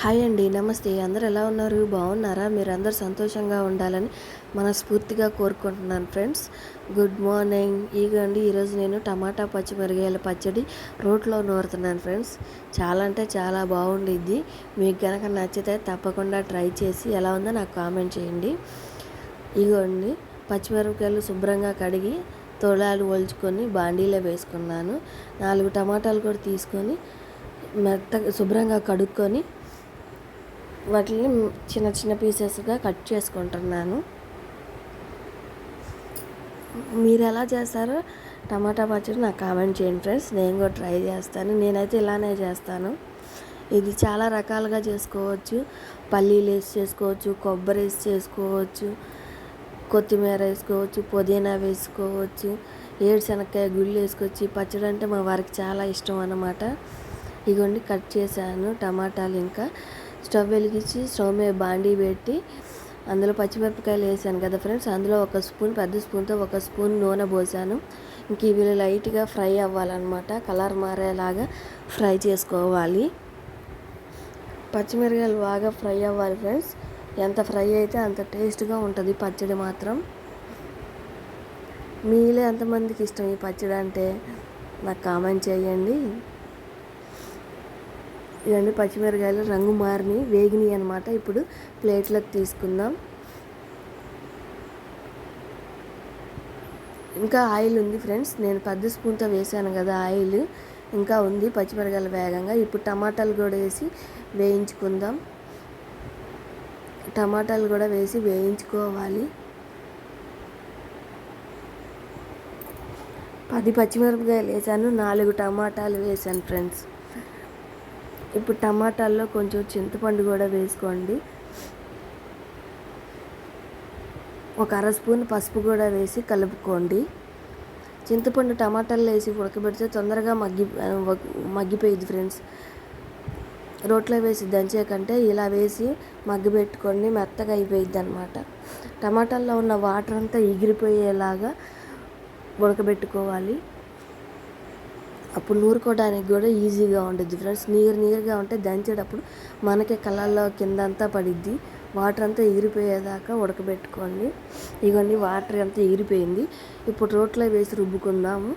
Hi అండి నమస్తే. అందరు ఎలా ఉన్నారు? బాగున్నారా? మీరందరూ సంతోషంగా ఉండాలని మనస్ఫూర్తిగా కోరుకుంటున్నాను ఫ్రెండ్స్. Good morning. ఇగండి ఈరోజు నేను టమాటా పచ్చిమిరకాయల పచ్చడి రోట్లో నూరుతున్నాను ఫ్రెండ్స్. చాలా అంటే చాలా బాగుండిద్ది. మీకు కనుక నచ్చితే తప్పకుండా ట్రై చేసి ఎలా ఉందో నాకు కామెంట్ చేయండి. ఇగోండి పచ్చిమిరపకాయలు శుభ్రంగా కడిగి తొలాలు ఒలుచుకొని బాండీలో వేసుకున్నాను. నాలుగు టమాటాలు కూడా తీసుకొని మెత్తగా శుభ్రంగా కడుక్కొని వాటిని చిన్న చిన్న పీసెస్గా కట్ చేసుకుంటున్నాను. మీరు ఎలా చేస్తారో టమాటా పచ్చడి నాకు కామెంట్ చేయండి ఫ్రెండ్స్. నేను కూడా ట్రై చేస్తాను. నేనైతే ఇలానే చేస్తాను. ఇది చాలా రకాలుగా చేసుకోవచ్చు. పల్లీలు వేసి చేసుకోవచ్చు కొబ్బరి వేసి చేసుకోవచ్చు కొత్తిమీర వేసుకోవచ్చు పుదీనా వేసుకోవచ్చు ఏడుశనక్కాయ గుళ్ళు వేసుకోవచ్చు. పచ్చడి అంటే మా వారికి చాలా ఇష్టం అన్నమాట. ఇగోండి కట్ చేశాను టమాటాలు ఇంకా. స్టవ్ వెలిగించి స్టవ్ మీద బాండీ పెట్టి అందులో పచ్చిమిరపకాయలు వేసాను కదా ఫ్రెండ్స్. అందులో ఒక స్పూన్ పెద్ద స్పూన్తో ఒక స్పూన్ నూనె పోసాను. ఇంక ఇవి లైట్గా ఫ్రై అవ్వాలన్నమాట. కలర్ మారేలాగా ఫ్రై చేసుకోవాలి. పచ్చిమిరకాయలు బాగా ఫ్రై అవ్వాలి ఫ్రెండ్స్. ఎంత ఫ్రై అయితే అంత టేస్ట్గా ఉంటుంది పచ్చడి మాత్రం. మీలో ఎంతమందికి ఇష్టం ఈ పచ్చడి అంటే? నాకు కామెంట్ చేయండి. ఇవన్నీ పచ్చిమిరకాయలు రంగు మారిని వేగినాయి అనమాట ఇప్పుడు ప్లేట్లకు తీసుకుందాం. ఇంకా ఆయిల్ ఉంది ఫ్రెండ్స్. నేను పెద్ద స్పూన్తో వేసాను కదా ఆయిల్. ఇంకా ఉంది పచ్చిమిరకాయలు వేగంగా. ఇప్పుడు టమాటాలు కూడా వేసి వేయించుకుందాం. టమాటాలు కూడా వేసి వేయించుకోవాలి. పది పచ్చిమిరపకాయలు వేసాను నాలుగు టమాటాలు వేసాను ఫ్రెండ్స్. ఇప్పుడు టమాటాల్లో కొంచెం చింతపండు కూడా వేసుకోండి. ఒక అర స్పూన్ పసుపు కూడా వేసి కలుపుకోండి. చింతపండు టమాటాలు వేసి ఉడకబెడితే తొందరగా మగ్గి మగ్గిపోయింది ఫ్రెండ్స్. రోట్లో వేసి దంచే కంటే ఇలా వేసి మగ్గబెట్టుకోండి మెత్తగా అయిపోయింది అనమాట టమాటాల్లో ఉన్న వాటర్ అంతా ఎగిరిపోయేలాగా ఉడకబెట్టుకోవాలి. అప్పుడు నూరుకోవడానికి కూడా ఈజీగా ఉంటుంది ఫ్రెండ్స్. నీరు నీరుగా ఉంటే దంచేటప్పుడు మనకే కళ్ళల్లో కిందంతా పడిద్ది. వాటర్ అంతా ఎగిరిపోయేదాకా ఉడకబెట్టుకోండి. ఇగోండి వాటర్ అంతా ఎగిరిపోయింది ఇప్పుడు రోట్లో వేసి రుబ్బుకుందాము.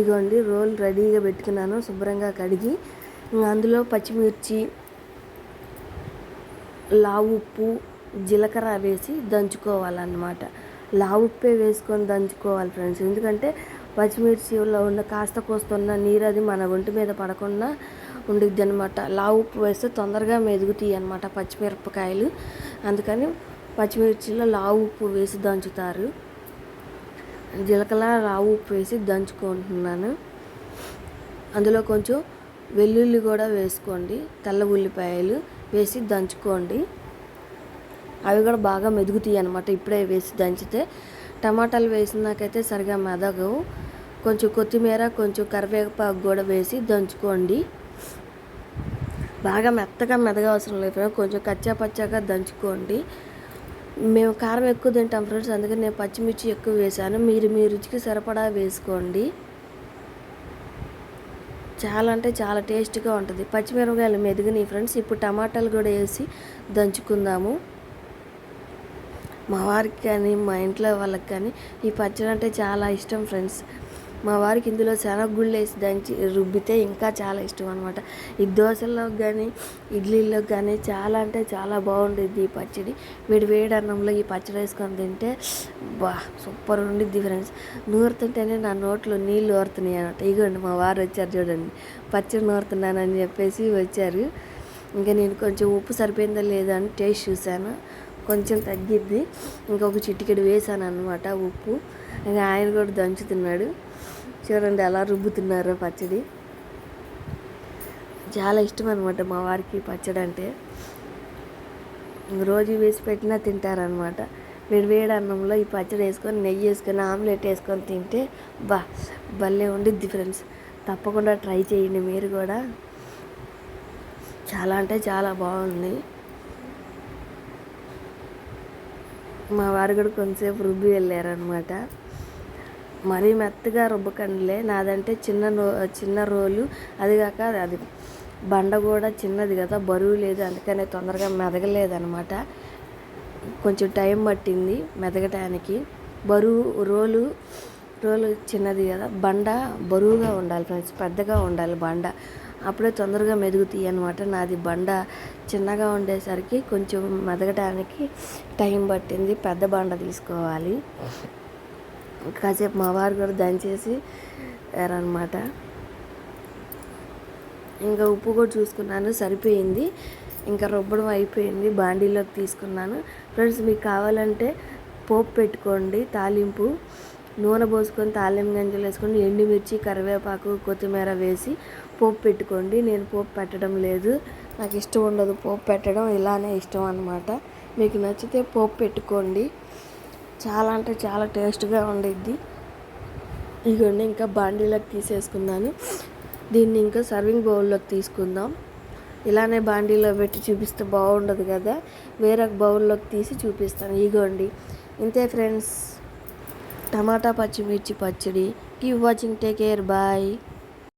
ఇగోండి రోల్ రెడీగా పెట్టుకున్నాను శుభ్రంగా కడిగి. అందులో పచ్చిమిర్చి లావు ఉప్పు జీలకర్ర వేసి దంచుకోవాలన్నమాట. లావు ఉప్పే వేసుకొని దంచుకోవాలి ఫ్రెండ్స్. ఎందుకంటే పచ్చిమిర్చిలో ఉన్న కాస్త కోస్తున్న నీరు అది మన ఒంటి మీద పడకుండా ఉండిద్ది అనమాట లావు ఉప్పు వేస్తే తొందరగా మెదుగుతాయి అనమాట పచ్చిమిరపకాయలు. అందుకని పచ్చిమిర్చిలో లావు ఉప్పు వేసి దంచుతారు. జీలకర్ర లావు ఉప్పు వేసి దంచుకుంటున్నాను. అందులో కొంచెం వెల్లుల్లి కూడా వేసుకోండి. తెల్ల ఉల్లిపాయలు వేసి దంచుకోండి. అవి కూడా బాగా మెదుగుతాయి అనమాట ఇప్పుడే వేసి దంచితే టమాటాలు వేసినాకైతే సరిగా మెదగవు. కొంచెం కొత్తిమీర కొంచెం కరివేపాకు కూడా వేసి దంచుకోండి. బాగా మెత్తగా మెదగా అవసరం లేదు ఫ్రెండ్స్. కొంచెం కచ్చా పచ్చాగా దంచుకోండి. మేము కారం ఎక్కువ తింటాం ఫ్రెండ్స్. అందుకని నేను పచ్చిమిర్చి ఎక్కువ వేసాను. మీరు మీ రుచికి సరిపడా వేసుకోండి. చాలా అంటే చాలా టేస్ట్గా ఉంటుంది. పచ్చిమిరపకాయలు మెదిగినాయి ఫ్రెండ్స్. ఇప్పుడు టమాటాలు కూడా వేసి దంచుకుందాము. మా వారికి కానీ మా ఇంట్లో వాళ్ళకి కానీ ఈ పచ్చడి అంటే చాలా ఇష్టం ఫ్రెండ్స్. మా వారికి ఇందులో శనగగుళ్ళు వేసి దంచి రుబ్బితే ఇంకా చాలా ఇష్టం అనమాట ఈ దోశల్లో కానీ ఇడ్లీలో కానీ చాలా అంటే చాలా బాగుంటుంది ఈ పచ్చడి. వేడి వేడి అన్నంలో ఈ పచ్చడి వేసుకొని తింటే బా సూపర్ ఉండిద్ది ఫ్రెండ్స్. నూరుతుంటేనే నా నోట్లో నీళ్ళు ఊరుతున్నాయి అనమాట ఇగోండి మా వారు వచ్చారు చూడండి. పచ్చడి నూరుతున్నానని చెప్పేసి వచ్చారు. ఇంకా నేను కొంచెం ఉప్పు సరిపోయిందా లేదా అని టేస్ట్ చూశాను. కొంచెం తగ్గిద్ది. ఇంకొక చిటికెడు వేసాను అనమాట ఉప్పు. ఇంకా ఆయన కూడా దంచుతున్నాడు. చూడండి ఎలా రుబ్బుతున్నారో పచ్చడి. చాలా ఇష్టం అనమాట మా వారికి పచ్చడి అంటే. రోజు వేసి పెట్టినా తింటారనమాట వేడి వేడి అన్నంలో ఈ పచ్చడి వేసుకొని నెయ్యి వేసుకొని ఆమ్లెట్ వేసుకొని తింటే బా భలే ఉండిద్ది ఫ్రెండ్స్. తప్పకుండా ట్రై చేయండి మీరు కూడా. చాలా అంటే చాలా బాగుంది. మా వారు కూడా కొంతసేపు రుబ్బి వెళ్ళారనమాట మరీ మెత్తగా రుబ్బకండిలే. నాదంటే చిన్న నో చిన్న రోలు. అది కాక అది బండ కూడా చిన్నది కదా బరువు లేదు. అందుకనే తొందరగా మెదగలేదనమాట. కొంచెం టైం పట్టింది మెదగటానికి. బరువు రోలు రోలు చిన్నది కదా. బండ బరువుగా ఉండాలి ఫ్రెండ్స్ పెద్దగా ఉండాలి బండ. అప్పుడే తొందరగా మెదుగుతాయి అనమాట నాది బండ చిన్నగా ఉండేసరికి కొంచెం మెదగటానికి టైం పట్టింది. పెద్ద బండ తీసుకోవాలి. కాసేపు మా వారు కూడా దంచేసి అనమాట ఇంకా ఉప్పు కూడా చూసుకున్నాను సరిపోయింది. ఇంకా రుబ్బడం అయిపోయింది బాండీలోకి తీసుకున్నాను. ఫ్రెండ్స్ మీకు కావాలంటే పోపు పెట్టుకోండి తాలింపు. నూనె పోసుకొని తాలింపు గంజలు వేసుకొని ఎండుమిర్చి కరివేపాకు కొత్తిమీర వేసి పోపు పెట్టుకోండి. నేను పోపు పెట్టడం లేదు. నాకు ఇష్టం ఉండదు పోపు పెట్టడం ఇలానే ఇష్టం అనమాట మీకు నచ్చితే పోపు పెట్టుకోండి. చాలా అంటే చాలా టేస్ట్గా ఉండిద్ది. ఇదిగోండి ఇంకా బాండీలోకి తీసేసుకున్నాను దీన్ని ఇంకా సర్వింగ్ బౌల్లోకి తీసుకుందాం. ఇలానే బాండీలో పెట్టి చూపిస్తే బాగుండదు కదా? వేరొక బౌల్లోకి తీసి చూపిస్తాను. ఇగోండి. ఇంతే ఫ్రెండ్స్. టమాటా పచ్చిమిర్చి పచ్చడి. Keep watching take care bye